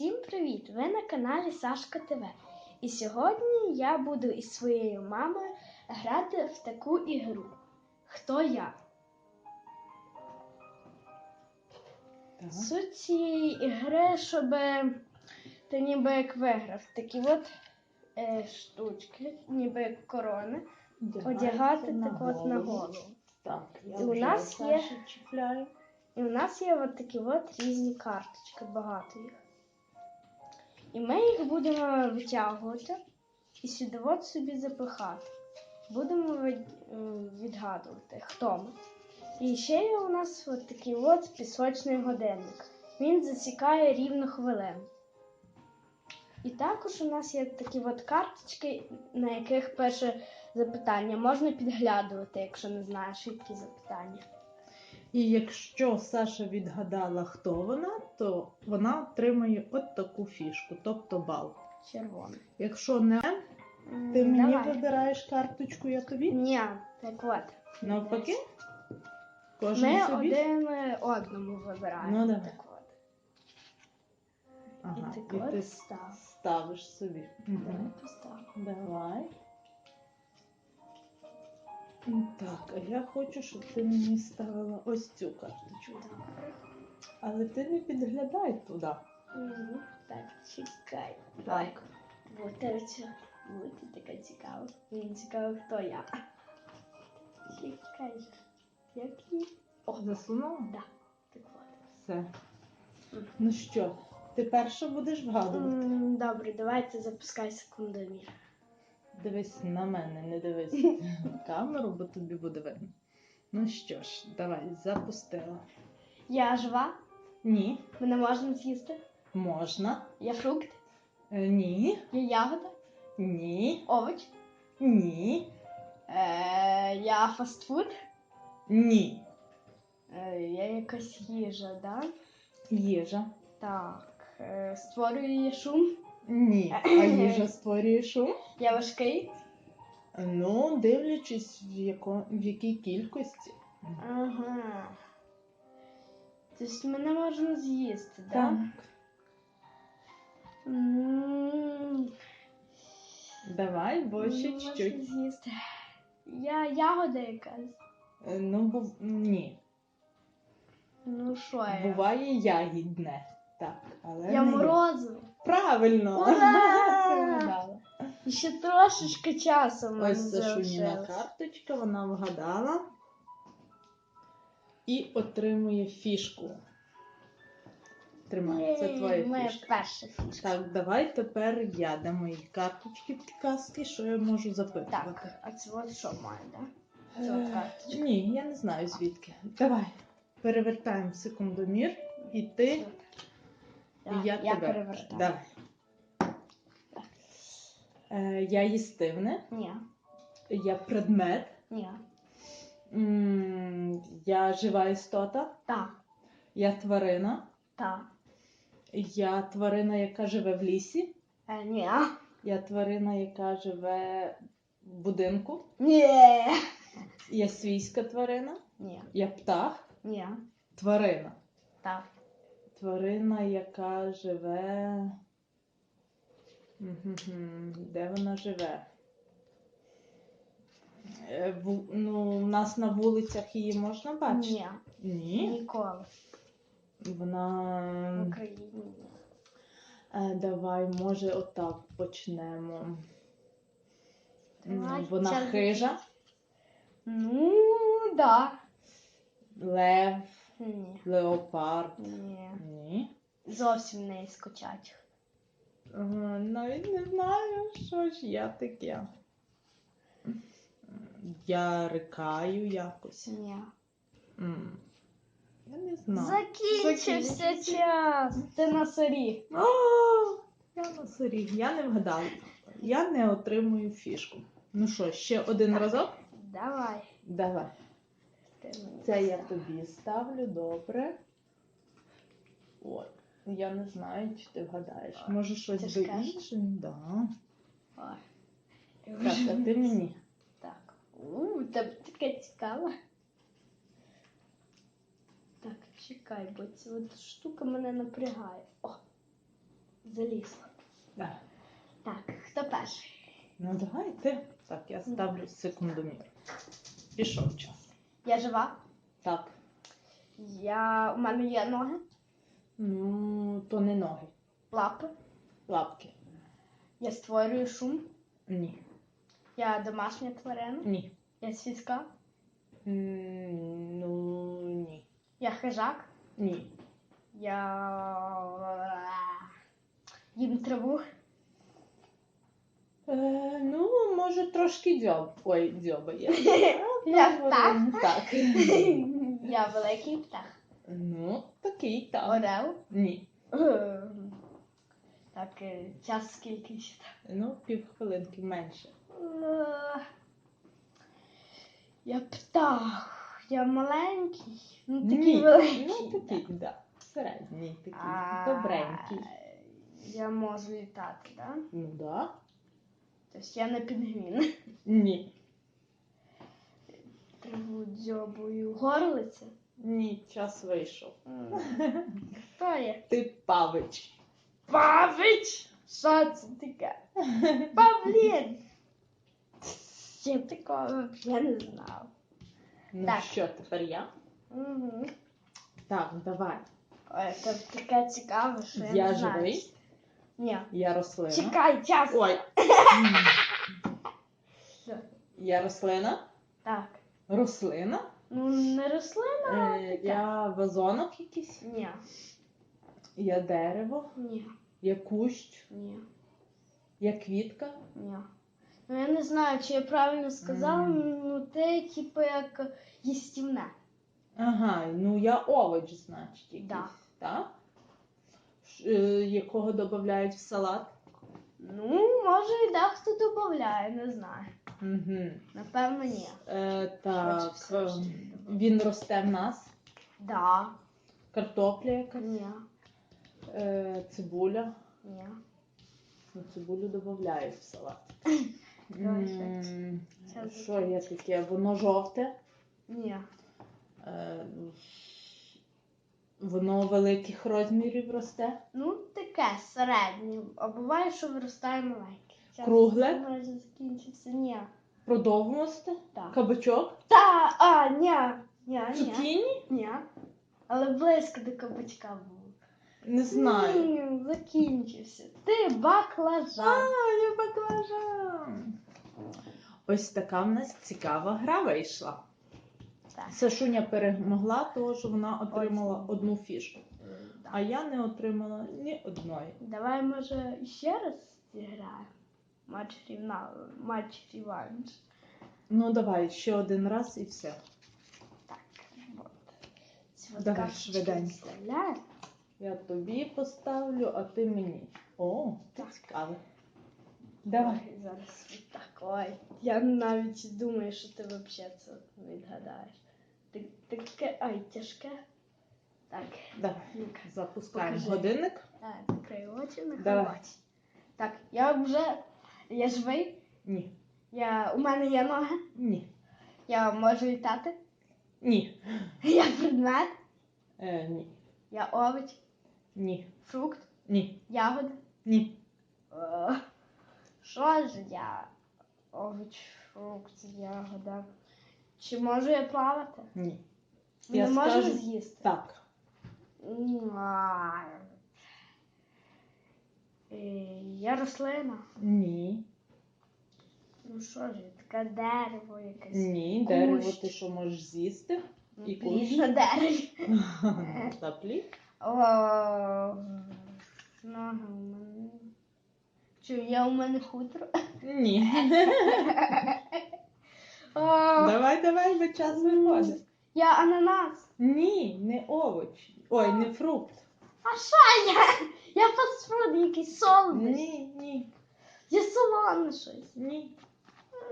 Всім привіт! Ви на каналі Сашка ТВ. І сьогодні я буду із своєю мамою грати в таку ігру. Хто я? Так. Суть цієї ігри, щоб ти ніби як виграв такі от е, штучки, ніби як корони, одягати так от на голову. Так, я І у нас є- чіпляю. І у нас є от такі от різні карточки, багато їх. І ми їх будемо витягувати і сюди от собі запихати. Будемо відгадувати, хто ми. І ще є у нас от такий от пісочний годинник. Він засікає рівно хвилин. І також у нас є такі от карточки, на яких перше запитання можна підглядувати, якщо не знаєш, які запитання. І якщо Саша відгадала, хто вона, то вона отримає от таку фішку, тобто бал. Червоний. Якщо не, ти мені давай. вибираєш карточку, я тобі. Ні, так от. Навпаки? Кожен Ми собі. один одному вибираємо. Ну, давай. так от. Ага, і ти от став. ставиш собі. Мгм. Давай поставимо. Давай. Так, а я хочу, щоб ти мені ставила ось цю карточку. Добре. Але ти не підглядай туди. Мгм. Так, чекай. Так. Буде така цікава. Мені цікаво, хто я. Чекай. же. Як її? О, Засунула? да. Так от. Все. Ну що, ти перша будеш вгадувати? М, Добре, давайте запускай секундомір. Дивись на мене, не дивись на камеру, бо тобі буде видно. Ну що ж, давай, запустила. Я жива? Ні, Мене можна з'їсти? можна. Я фрукт? Е, Ні, Я ягода? ні, Овоч? ні, Е, я фастфуд? ні. Е, я якась їжа, да? Їжа. Так. Е, створює шум. Ні. А їжа створює шум? Я важкий. Ну, дивлячись, в, яко, в якій кількості. Ага. Тобто мене можна з'їсти, да? Так. М, Давай, бо ще можна чуть-чуть. з'їсти. Я ягода якась. Е, Ну, бу... ні. Ну що я? Буває ягідне. Так, але. Я не. Правильно! Ура! Ти вгадала. І ще трошечки часу в мене Ось Сашуніна залишилось. карточка, вона вгадала. І отримує фішку. Тримай, це твоя Моя фішка. перша фішка. Так, давай тепер я дам мої карточки підказки, що я можу запитувати. Так, а це от що має, да? Це от Е, карточка. Ні, я не знаю звідки. Давай. Перевертаємо секундомір, і ти, І я, я тебе. перевертаю. Давай. Е, я їстивне, Ні, я предмет, ні. М, я жива істота, Так, я тварина, так. я тварина, яка живе в лісі, Е, ні. я тварина, яка живе в будинку, Ні. я свійська тварина, Ні. я птах, Ні. тварина. Так. Тварина, яка живе. Де вона живе? Е, Ну, у нас на вулицях її можна бачити? Ні. Ні. Ніколи. Вона. В Україні. Е, давай, може, отак почнемо. Давай, Вона хижа, Ну, да. лев, Ні. леопард. Ні. Ні. Зовсім не скочать. Е, Навіть не знаю, що ж я таке. Я рикаю якось. Ні. М, Я не знаю. Закінчився Закінчився. час. Ти на сорі. А, Я на сорі, я не вгадала. Я не отримую фішку. Ну що, ще один разок? Давай. Давай. Це я тобі ставлю, добре. Ой, я не знаю, чи ти вгадаєш. Може щось би інше? Да. Ой. Так, а ти мені. Так. У, тебе таке цікаве. Так, чекай, бо ця от штука мене напрягає. О, залізла. Да. Так, хто перший? Ну давай ти. Так, я ставлю секундомір. Пішов час. Я жива. Так. Я... У мене є ноги, Ну, то не ноги. лапи. Лапки. Я створюю шум. Ні. Я домашня тварина. Ні. Я. М, Ну ні. Я хижак. Ні. Я їм траву. Е, ну, може, трошки дзьоб. Ой, дзьоба є. Я птах. Так. Я великий птах. Ну, такий, так. Орел. Ні. Так, е, час скільки ще? так? Ну, півхвилинки менше. Е, Я птах. Я маленький. Ну такий Ні. великий. Ну, такий, так. Да. Середній такий. А, Добренький. Я можу літати, так? Да? Ну да. Тобто я не пінгвін. Ні. Траву дзьобую. Горлиця. Ні, час вийшов. Хто є? Ти павич. Павич! Що це таке? Павлін! Я такого я не знав. Ну Так. що, тепер я? Угу. Так, давай. Ой, це таке цікаве, що я, Я не знаю. живий? Ні. Я рослина. Чекай, час. Ой. Я рослина? Так. Рослина? Ну, не рослина. Е, таке. я вазонок якийсь? Ні. Я дерево? Ні. Я кущ? Ні. Я квітка? Ні. Ну я не знаю, чи я правильно сказала, Мгм. ну те, типу, як їстівне. Ага, ну я овоч, значить, якийсь. Да. Так? Е, якого додають в салат? Ну, може, і дехто додає, не знаю. Угу. Напевно, ні. Е, так, е, він росте в нас. Да. Картопля якась, Ні. е, цибуля. Ні. Ну, цибулю додають в салат. М, Що є таке? Воно жовте. Ні. Е, Воно великих розмірів росте. Ну, таке середнє. А буває, що виростає маленьке. Кругле? Майже закінчився. Ні. Продовго росте. Так. Кабачок. Та, а, ні. Ні, ні. Цукіні? Ні. Але близько до кабачка було. Не знаю. Ні, закінчився. Ти баклажан. я баклажан. Ось така в нас цікава гра вийшла. Так. Сашуня перемогла, тому що вона отримала Ось. одну фішку. Да. А я не отримала ні одної. Давай, може, ще раз зіграємо. Матч рівна, матч реванш. Ну давай ще один раз і все. Так, от. Давай, швиденько. Я тобі поставлю, а ти мені. О, Так. цікаво. Давай. Ой, зараз так. Ой. Я навіть думаю, що ти взагалі це відгадаєш. Таке, ай, тяжке. Так, Давай. ну-ка. Запускаємо Покажи. годинник. Так, закрию очі, Давай. бачить. Так, я вже. Я живий. Ні. Я, у мене є ноги. Ні. Я можу літати. Ні. Я предмет. Е, ні. Я овоч, Ні. фрукт, Ні. ягода. Ні. Е, Що ж я? Овоч, фрукт, ягода. Чи можу я плавати? Ні. Не Я можу скажу- з'їсти. Так. Е, Я рослина. Ні. Ну що ж, я таке дерево якесь. Ні. Дерево ти що можеш з'їсти? Ну, і плід кущ. на дереві. Та плід. О, ноги у мене. Чи є у мене хутро? Ні. Давай, давай, бо час виходить. Я ананас. Ні, не овоч. Ой, не фрукт. А що я? Я фастфуд якийсь солодий. Ні, ні, Я солоне щось. ні.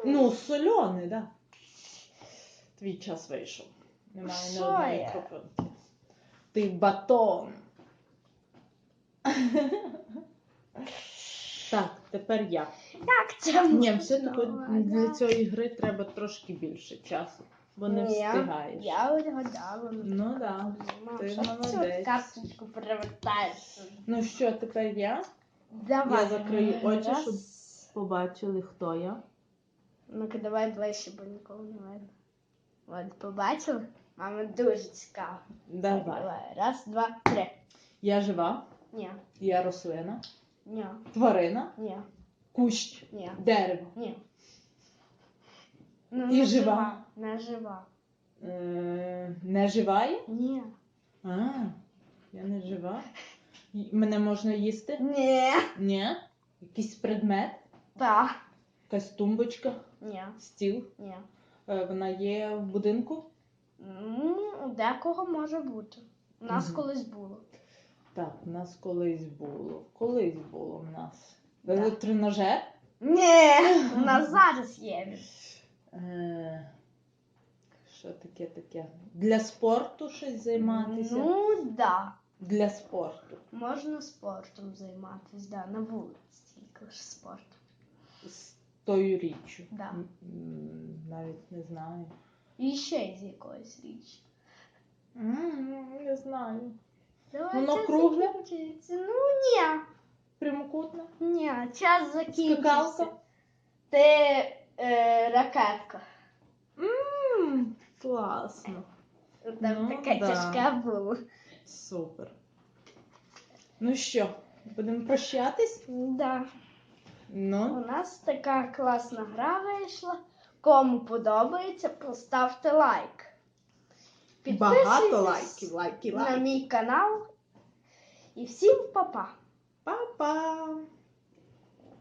Ну, соляне, да. Твій час вийшов. Немає Що одної я? крапинки. Ти батон. Так, тепер я. Як це Ні, все таки для цієї гри треба трошки більше часу, бо не Ні, встигаєш. Я от. Ну да. Ти молодець. карточку перевертаєш? Ну що, тепер я? Давай. Я закрию очі, Раз. щоб побачили, хто я. Ну-ка, давай ближче, бо нікого не видно. От, побачили? Мама дуже цікаво. Давай. Давай. Раз, два, три. Я жива, Ні, я рослина, ні, тварина, ні, кущ, ні, дерево. ні. Ну, І не жива. Не жива. Е, не жива я? Ні. А, я не жива. Й- Мене можна їсти? Ні. Ні. Якийсь предмет, Та. якась тумбочка, Ні. стіл. Ні. Е, Вона є в будинку. Ну, у декого може бути. У нас Мгм. колись було. Так, в нас колись було. Колись було в нас. Да. Електроножер. Ні, у нас зараз є. Е, що таке таке? Для спорту щось займатися? Ну, да. Для спорту. Можна спортом займатися, да, на вулиці тільки спортом. З тою річчю. Да. Навіть не знаю. І ще з якоїсь річі. М, Не знаю. Давай Воно час кругле? закінчується. Ну ні. Прямокутне? Ні, час закінчився. Скакалка? Ти е, ракетка. М, Класно. Там Ну, таке да. тяжке було. Супер. Ну що, будемо прощатись? Да. Ну, У нас така класна гра вийшла. Кому подобається, поставте лайк. Багато лайків, лайки, на мій канал. І всім па-па! Па-па!